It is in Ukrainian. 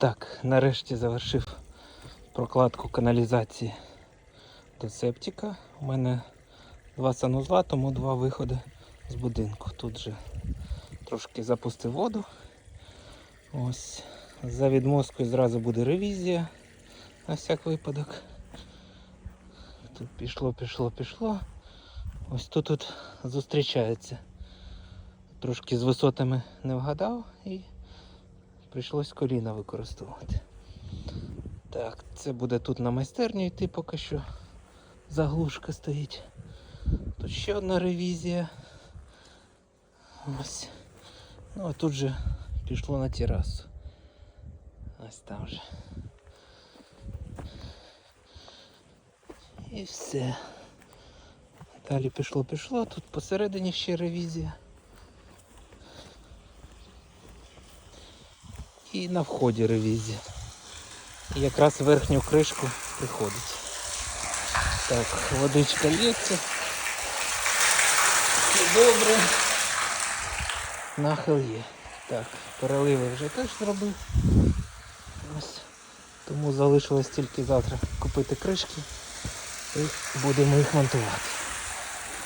Так, нарешті завершив прокладку каналізації до септика. У мене два санузла, тому два виходи з будинку. Тут же трошки запустив воду. Ось. За відмозкою зразу буде ревізія на всяк випадок. Тут пішло, пішло, пішло. Ось тут тут зустрічається. Трошки з висотами не вгадав і прийшлось коліна використовувати. Так, це буде тут на майстерню йти поки що. Заглушка стоїть. Тут ще одна ревізія. Ось. Ну а тут же пішло на терасу. Ось там же. І все. Далі пішло, пішло. Тут посередині ще ревізія. І на вході ревізія. І якраз верхню кришку приходить. Так, водичка лється. Добре. Нахил є. Так, переливи вже теж зробив. Тому залишилось тільки завтра купити кришки і будемо їх монтувати.